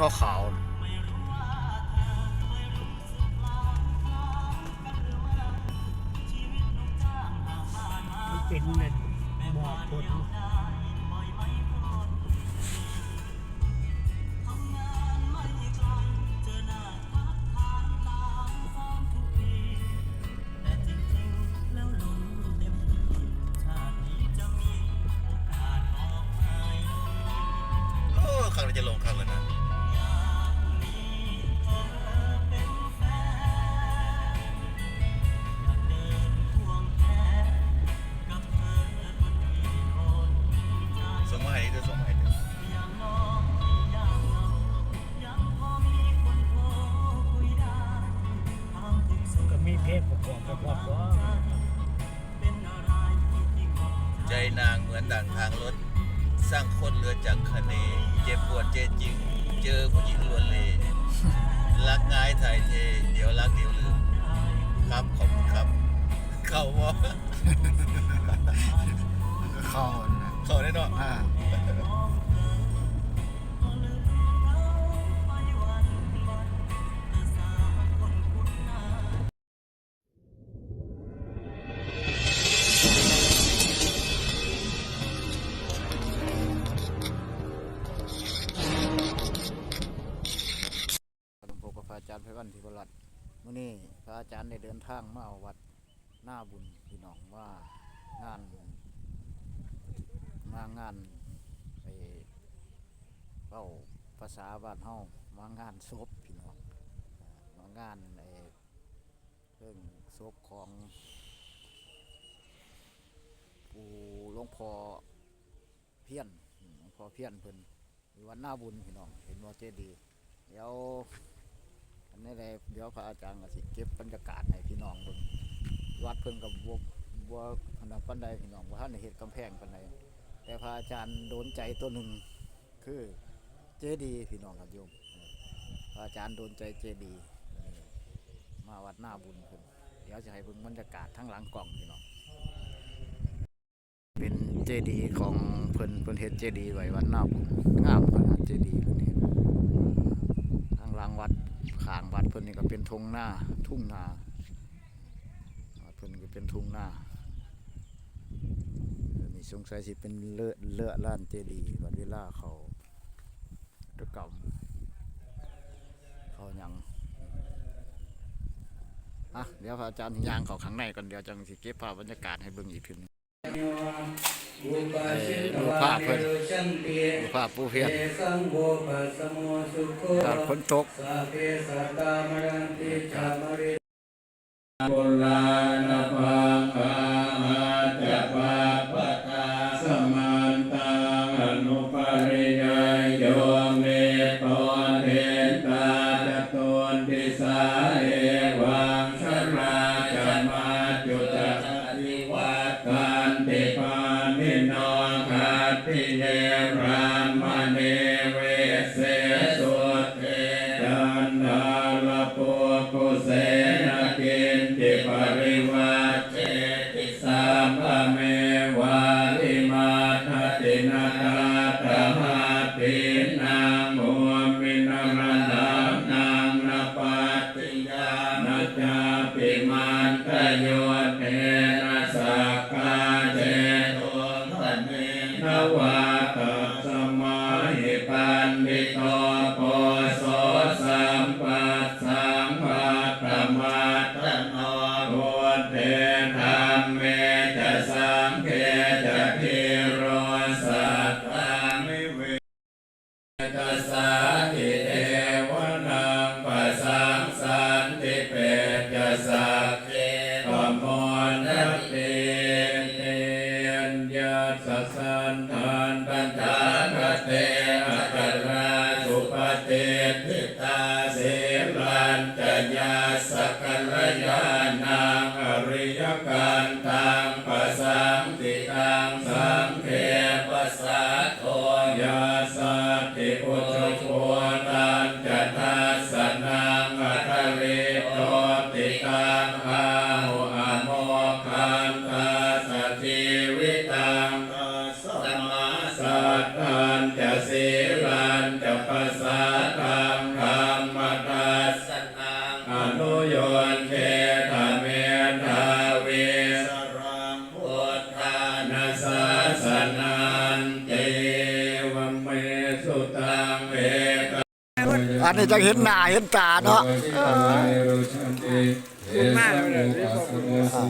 ขาวมันเป็นเงินหมอกผลโอ้ครั้งนี้จะลงครั้ง ใจนางเหมือนดังทางรถ สร้างคนเรือจากคะเน เจ็บปวดเจ็บจริง เจอผู้หญิงลวนเลรักง่ายถ่ายเท เดี๋ยวรักเดี๋ยวลืม ครับขอบคุณครับ เข้าวะ เข้านะ เข้าได้เนาะอ่า มื่อนี้พระอาจารย์ได้เดินทางมาเอาวัดหน้าบุญพี่น้องว่างานมางานไปเป้าภาษาบ้านเฮามางานศพพี่น้องมางานไอเรื่องศพของปู่หลวงพ่อเพี้ยนหลวงพ่อเพี้ยนเพิ่นอยู่วัดหน้าบุญพี่น้องเห็นว่าเจดีเดี๋ยว อันนี้เลยเดี๋ยวพระอาจารย์ก็สิเก็บบรรยากาศให้พี่น้องเบิ่งวัดเพิ่นกับบัวบัวขนาดปันใดพี่น้องว่าท่านเฮ็ดกำแพงปันใดแต่พระอาจารย์โดนใจตัวหนึ่งคือเจดีพี่น้องครับโยมพระอาจารย์โดนใจเจดีมาวัดหน้าบุญเพิ่นเดี๋ยวจะให้เบิ่งบรรยากาศทั้งหลังกล่องพี่น้องเป็นเจดีของเพิ่นเพิ่นเฮ็ดเจดีไว้วัดหน้าบุญงามขนาดเจดีเพิ่นเฮ็ดทางหลังวัด ขางวัดเพิ่นนี่ก็เป็นทงหน้าทุ่งนาวัดเพิ่นก็เป็นทุ่งนานี่สงสัยสิเป็นเลอะเลอะล้านเจดีย์วัดเวลาเขาตะกรรมเขาหยังอะเดี๋ยวพระอาจารย์ยางเขาข้างในก่อนเดี๋ยวจังสิเก็บภาพบรรยากาศให้เบิ่งอีกทีนึงดูภาพเพิ่นดูภาพปูเพียรสังโฆปัสสโมสุโคถ้าฝนตกสัพเพสัตตามรันติชามริบุลานภา สสะสันทานตันทานเตอัคราสุปเตติตาเสรันจะยาสกัลยานังอริยกันตังปัสสังติตังสังเขปัสสะโทยาสัตติปุจโชตันจะทัสสนังอัตเรโตติตังอาหุอโมคันตาสติ บัดนี้จะเห็นหน้าเห็นตาเนาะพูดมากเลยเรื่องของ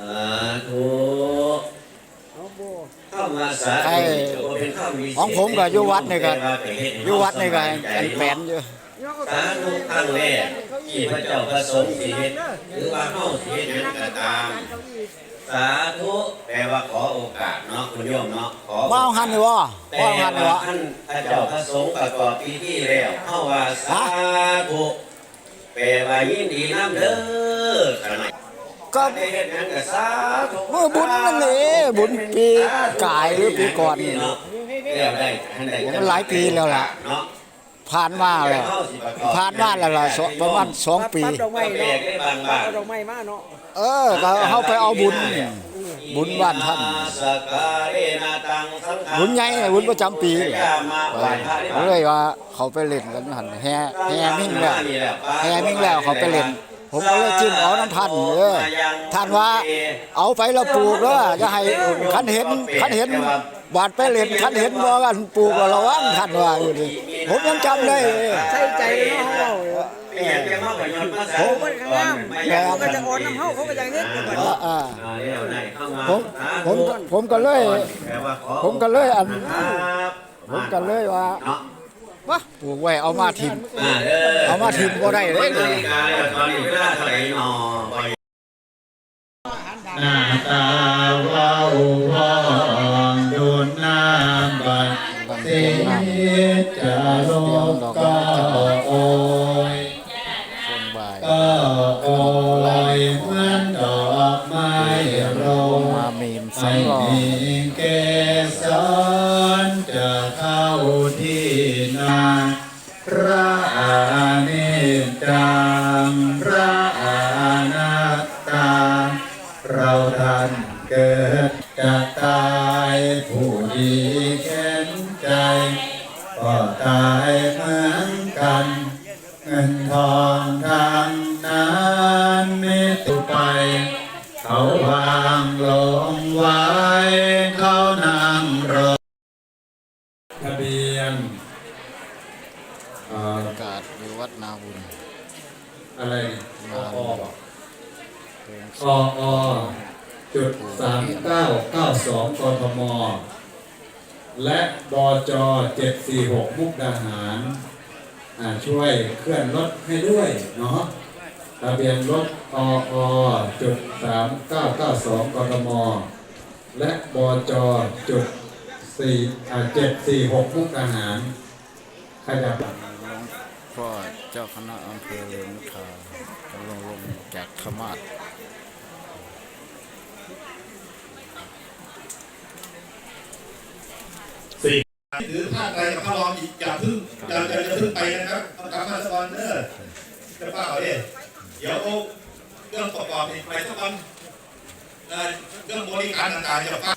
สาธุเข้ามาสาธุเป็นข้าวมีของผมก็อยู่วัดนี่ก็อยู่วัดนี่ก็อันแปนอยู่สาธุครั้งแรกที่พระเจ้าประสงค์สิเฮ็ดหรือว่าเฮาสิเฮ็ดหยังก็ตาม สาธุแปลว่าขอโอกาสเนาะคุณโยมเนาะขอมาเอาหันนี่บ่แต่มาเอาหันนี่ว่าบ่ท่านพระเจ้าพระสงฆ์ประกอบพิธีแล้วเข้าว่าสาธุแปลว่ายินดีนำเด้อขณะก็ได้เฮ็ดหยังก็สาธุเมื่อบุญนั่นแหละบุญปีกายหรือปีก่อนนี่เนาะแล้วได้ท่านได้มันหลายปีแล้วล่ะ เนาะ ผ่านมาแล้วผ่านมาแล้วล่ะสองประมาณสองปี ปั๊บดอกไม้แปลเนาะกได้บางบ้านเอาดอกไม้มาเนาะ เออก็เฮาไปเอาบุญ บุญบ้านท่านสการะนาตังสังฆังบุญใหญ่บุญประจำปียามาไหว้พระได้ก็เลยว่าเขาไปเล่นกันอยู่หั่นแห่แห่มิ่งแล้วแห่มิ่งแล้วเขาไปเล่นผมก็เลยจิ้มเอาน้ำท่านเออท่านว่าเอาไปแล้วปลูกแล้วอย่าให้คันเห็นคันเห็นบาดไปเล่นคันเห็นบ่กันปลูกก็ระวังท่านว่าอยู่นี่ผมยังจำได้เลยใส่ใจเนาะ เฮาเปลี่ยนเป็นห้องกับยนต์ภาษาโอ้มันก็งามเขาก็จะอ่อนน้ำเฮาเขาก็จะเฮ็ดอยู่บัดอ่านี้อ่าอ่าเดี๋ยวได้เข้ามาผมผมผมก็เลย ผมก็เลยอันผมก็เลยว่าเนาะวะปลูกไว้เอามาทิมเอามาทิมบ่ได้เลยนาฬิกาแล้วตอนนี้เวลาเท่าไหร่หนอหน้าตาว้า ดจะตายผู้ดีเข็นใจ ก็ตายเหมือนกัน เงินทองทางนั้นไม่ตุไป เขาวางลงไว้ เขานั่งรอทะเบียนเอ่ออากาศอยู่วัดนาบุญ อะไรงานอเพลงออจุด สามเก้าเก้าสองกทม และบจเจ็ดสี่หกมุกดาหารอ่าช่วยเคลื่อนรถให้ด้วยเนาะทะเบียนรถออจุดสามเก้าเก้าสองกทม และบจจุดสี่อ่าเจ็ดสี่หกมุกดาหารขยับพ่อเจ้าคณะอำเภอเรืองนุชากำลังลงจากธรรมาส หรือถ้าอะไรกับพระรองอีกอย่าเพึ่งอย่าอย่าอย่าเพึ่งไปนะครับต้องกลับมาสกอนเด้อจะเปล่าเด้เดี๋ยวเอาเรื่องประกอบอีกไปสักวันเอ่อเรื่องบริการต่างๆจะฟัง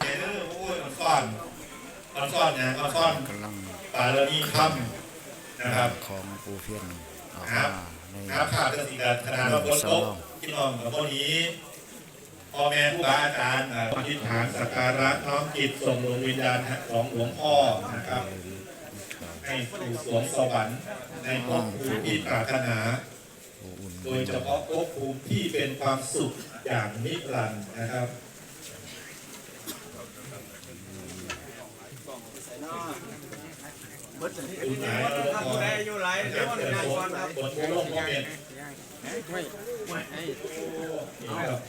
เดี๋ยวโอ้ยมันซ่อนมันซ่อนเนี่ยมันซ่อนกำลังปาลนีคำ นะครับของปูเพียนออกครัมาบในครับขาดสติการขนาดว่าบนโต๊ะที่นอนกับพวกนี้พ่อแม่ผู้บาอาจารย์อ่าอธิษฐานสักการะน้อมจิตส่งดวงวิญญาณของหลวงพ่อนะครับให้สู่สวงสวรรค์ในภพภูมิที่ปรารถนาปูอุ่นโดยเฉพาะภพภูมิที่เป็นความสุขอย่างนิรันดร์นะครับ อยู่ไหนเราพออยู่ไหนเดี๋ยวเดี๋ยวบทโลกก็เป็น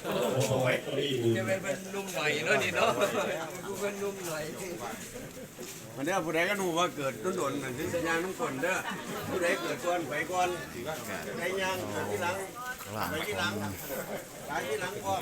โอ้โหไว้ตัวนี้อยู่มันเด้อผู้ใดก็รู้ว่าเกิดต้นโดนเหมือนที่สัญญาณทุกคนเด้อผู้ใดเกิดก่อนไปก่อนใครยังที่หลังกลางไปที่หลังงไปที่หลังก่อน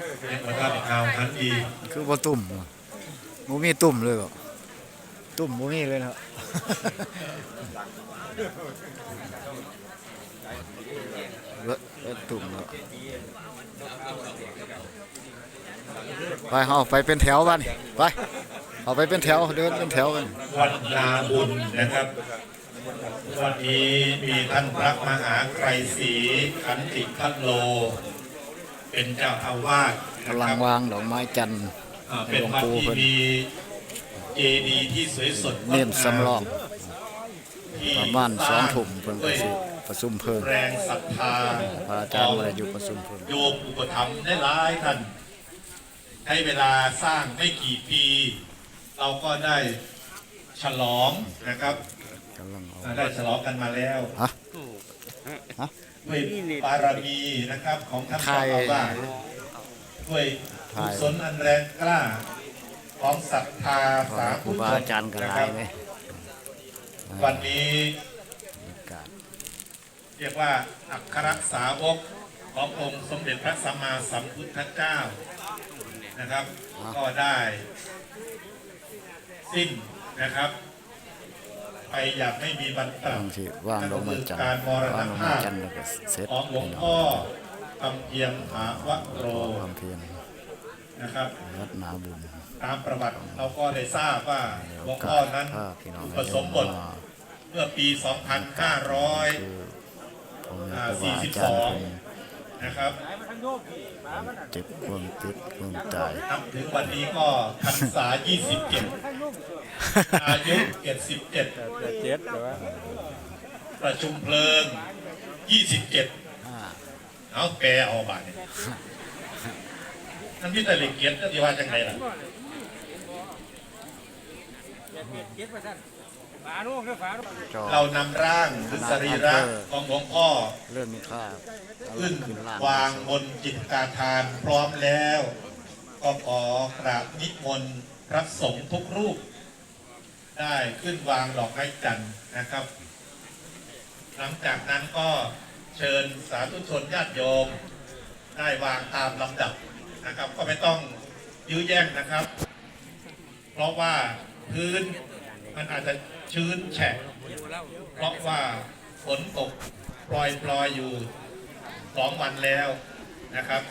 ป็นประทับข่าวทันทีคือบ่ตุ่มบ่มีตุ่มเลยบ่ตุ่มบ่มีเลยนะครับเลอะเลอะตุ่มแล้วไปเฮาไปเป็นแถวบ้านไปเอาไปเป็นแถวเดินเป็นแถวกันวัดนาบุญนะครับวันนี้มีท่านพระมหาไกรศรีขันติพัทโล เป็นเจ้าอาวาสนะกำลัคงรับวางดอกไม้จันทร์อ่าให้เป็นหลวงวัดปู่ที่เพิ่นมีเจดีย์ที่สวยสดงดเน้นงามสำรองที่ประมาณสสร้องทุ่มเพิ่นด้ก็วยสิประชุมเพลิงแรงศรัทธาพระอาจารย์มาอยู่ประชุมเพลิง โยมอุปถัมภ์ได้หลายท่านใช้เวลาสร้างไม่กี่ปี เราก็ได้ฉลองนะครับ กำลังเอาอ่าได้ฉลองกันมาแล้ว ฮะฮะ ด้วยบารมีนะครับของท่านเจ้าอาวาสด้วยกุศลอันแรงกล้าของศรัทธาสาคธุรูชบานอาจารย์ก็หนะลาครัยบเลยวันนี้บรรยากาศเรียกว่าอัครสาวกขององค์สมเด็จพระสัมมาสัมพุทธเจ้านะครับ ก็ได้ สิ้นนะครับ ไปอย่างไม่มีบรรทับางทีว่างดอกไม้จันทร์การมรว่างณดอกไม้ภาพจันทร์แล้วก็เสร็จของหลวงพ่อคำเพียงหาวโรความเพียรนะครับวัดนาบุญตามประวัติเราก็ได้ทราบว่าหลวงพ่อนั้นถ้าพี่น้องอุปสมบทมาเมื่อปี 2500คือผมมีครูบาอาจารย์คนนะครับเจ็บความติดความตายนับถึงวันนี้ก็พรรษา 27 อายุ 77เจ็ดแต่ว่าประชุมเพลิง 27 เอาแปลเอาบาทเนี่ยนั่นพี่แต่เล็กเกียรติจะว่าจังไงล่ะ ฝาโน่คือฝาโน่ จอ เรานำร่างหรือสรีระของหลวงพ่อเรื่องมีค่าเอาขึ้นขึ้นล่างวางบนจิตกาทานพร้อมแล้ว ก็ขอกราบนิมนต์พระสงฆ์ทุกรูป ได้ขึ้นวางดอกไม้จันทร์นะครับ หลังจากนั้นก็เชิญสาธุชนญาติโยม ได้วางตามลำดับนะครับ ก็ไม่ต้องยื้อแย่งนะครับ เพราะว่า พื้น มันอาจจะชื้นแฉะเพราะว่าฝนตกปลอยปลอยอยู่สองวันแล้วนะครับ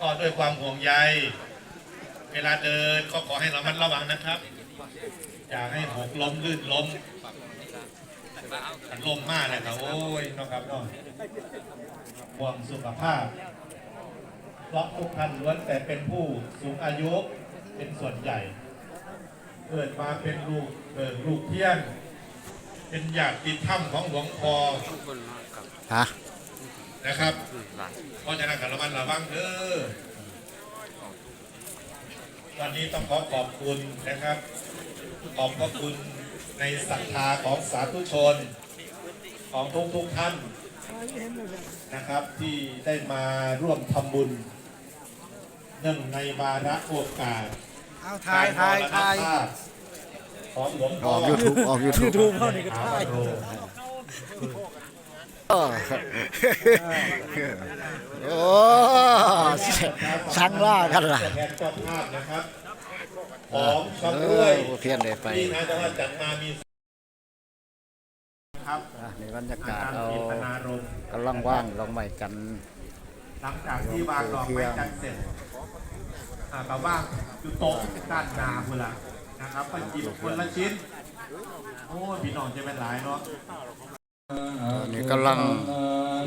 ก็ด้วยความห่วงใย เวลาเดินก็ขอให้ระมัดระวังนะครับ อย่าให้หกล้มลื่นล้มขันลมมากเลยครับโอ้ยนะครับเนาะห่วงสุขภาพ เพราะทุกท่านล้วนแต่เป็นผู้สูงอายุเป็นส่วนใหญ่ เกิดมาเป็นลูกเกิดลูกเพี้ยน เป็นญาติธรรมของหลวงพ่อฮะนะครับเพราะฉะนั้นกระมัดระวังเด้อวันนี้ต้องขอขอบคุณนะครับ ขอบพระคุณในศรัทธาของสาธุชน ของทุกทุกๆท่านนะครับที่ได้มาร่วมทำบุญเนื่องในวาระโอกาส เอาถ่ายถ่ายถ่ายของหลวงอพ่ออกยูทูบออกยูทูบทูบเข้านี่ก็ถ่ายโอ้ช่างล่ากันล่ะแทนเจ้าภาพนะครับของเอชำร่วยอเพียนได้ไปที่นายจะว่าจัดมามีครับอะในบรรยากาศการเราพิพนารมณ์กำลังว่างลองใหม่กัน หลังจากที่วางดอกไม้จันทร์เสร็จ อ่าก็ว่าอยู่โต๊ะด้านหนาพุ่นละนะครับไปหยิบคนละชิ้น โอ้ยพี่น้องจะเป็นหลายเนาะนนี้กำลัง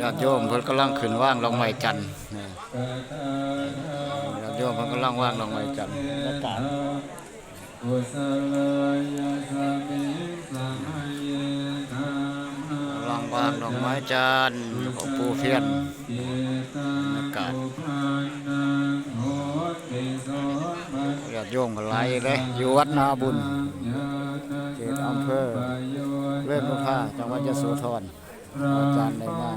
ญาติโยมเพิ่นกำลังขึ้นว่างลองใหม่กันญาติโยมเพิ่นกำลังว่างลองใหม่กันบรรยากาศ กุศลยะสมิสัมเยธรรมลังว่างดอกไม้จันทร์ของปูเพียน เจตา อากาศ อุปัน ญาติโยมก็ไหลเลยอยู่วัดนาบุญเขตอำเภอเลื่อนลูกค้าจังหวัดยโสธรอาจารย์ได้มา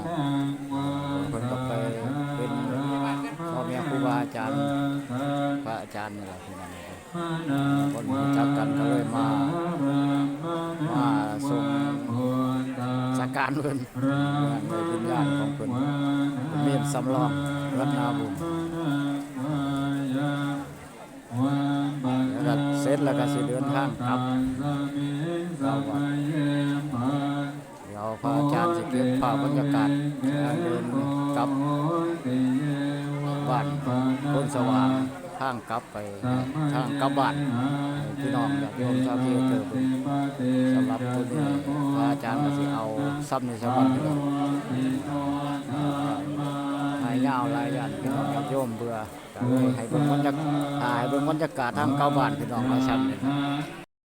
เพิ่นก็ไปเป็นพ่อแม่ครูบาอาจารย์พระอาจารย์นี่แหละพี่น้องคนรู้จักกันก็เลยมามาส่งสักกการเพิ่นในวิญญาณของเพิ่นเมียนสำรองวัดนาบุญ แล้วก็เสร็จแล้วก็สิเดินทางกลับเข้าวัดเดี๋ยวพระอาจารย์สิเก็บภาพบรรยากาศการเดินกลับบ้านคนสว่างทางกลับไปทางกลับบ้านให้พี่น้องญาติโยมชาวที่เกิดสำหรับคนนี้พระอาจารย์ก็สิเอาซ้ำในชาวบ้านพี่น้องหายยาวหลายยันพี่น้องญาติโยมเบื่อก็เลย ให้เบิ่งบรรยากาศให้เบิ่งบรรยากาศทางเก่าบ้านพี่น้องว่าซ้ำนี่